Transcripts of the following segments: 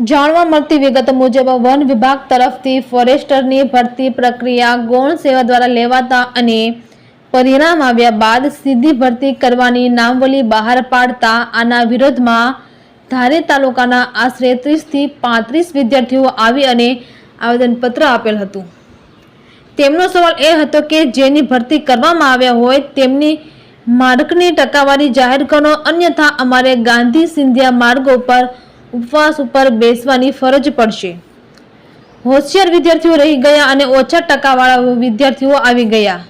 જાણવા મળતી વિગત મુજબ વન વિભાગ તરફથી ફોરેસ્ટરની ભરતી પ્રક્રિયા ગૌણ સેવા દ્વારા લેવાતા અને પરિણામ આવ્યા બાદ સીધી ભરતી કરવાની નામવલી બહાર પાડતા આના વિરોધમાં ધારે તાલુકાના આશરે ત્રીસથી પાંત્રીસ વિદ્યાર્થીઓ આવી અને આવેદનપત્ર આપેલ હતું. તેમનો સવાલ એ હતો કે જેની ભરતી કરવામાં આવ્યા હોય તેમની માર્કની ટકાવારી જાહેર કરો, અન્યથા અમારે ગાંધી સિંધિયા માર્ગો પર ઉપવાસ ઉપર બેસવાની ફરજ પડશે. હોશિયાર વિદ્યાર્થીઓ રહી ગયા અને ઓછા ટકાવાળા વિદ્યાર્થીઓ આવી ગયા.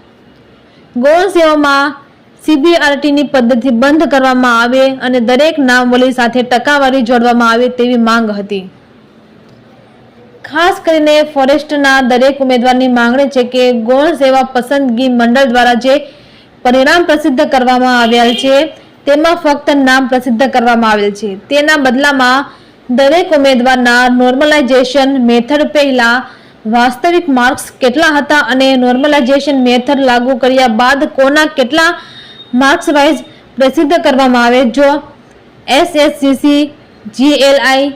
ગૌણ સેવામાં સીબીઆરટીની પદ્ધતિ બંધ કરવામાં આવે અને દરેક નામવલી સાથે ટકાવારી જોડવામાં આવે તેવી માંગ હતી. ખાસ કરીને ફોરેસ્ટના દરેક ઉમેદવારની માંગણી છે કે ગૌણ સેવા પસંદગી મંડળ દ્વારા જે પરિણામ પ્રસિદ્ધ કરવામાં આવ્યા છે તેમાં ફક્ત નામ પ્રસિદ્ધ કરવામાં આવેલ છે. તેના બદલામાં દરેક ઉમેદવારના નોર્મલાઇઝેશન મેથડ પહેલા વાસ્તવિક માર્ક્સ કેટલા હતા અને નોર્મલાઇઝેશન મેથડ લાગુ કર્યા બાદ કોના કેટલા માર્ક્સ વાઇઝ પ્રસિદ્ધ કરવામાં આવે? જો એસએસસીસી જીએલઆઈ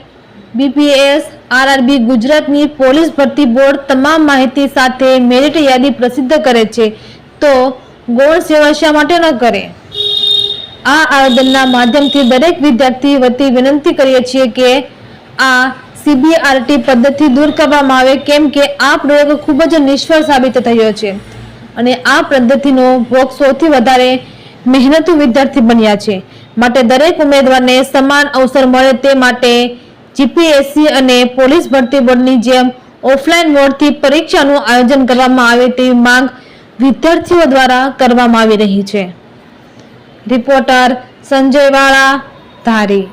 બીપીએસ આરઆરબી ગુજરાતની પોલીસ ભરતી બોર્ડ તમામ માહિતી સાથે મેરિટ યાદી પ્રસિદ્ધ કરે છે, તો ગોળ સેવા શા માટે ન કરે? આ આવેદનના માધ્યમથી દરેક વિદ્યાર્થી વતી વિનંતી કરીએ છીએ કે આ સીબીઆરટી પદ્ધતિ દૂર કરવામાં આવે, કેમ કે આ પ્રયોગ ખૂબ જ નિષ્ફળ સાબિત થયો છે અને આ પદ્ધતિનો ભોગ સૌથી વધારે મહેનતુ વિદ્યાર્થી બન્યા છે. માટે દરેક ઉમેદવારને સમાન અવસર મળે તે માટે જીપીએસસી અને પોલીસ ભરતી બોર્ડની જેમ ઓફલાઈન મોડથી પરીક્ષાનું આયોજન કરવામાં આવે તેવી માંગ વિદ્યાર્થીઓ દ્વારા કરવામાં આવી રહી છે. રિપોર્ટર સંજય વાળા ધારી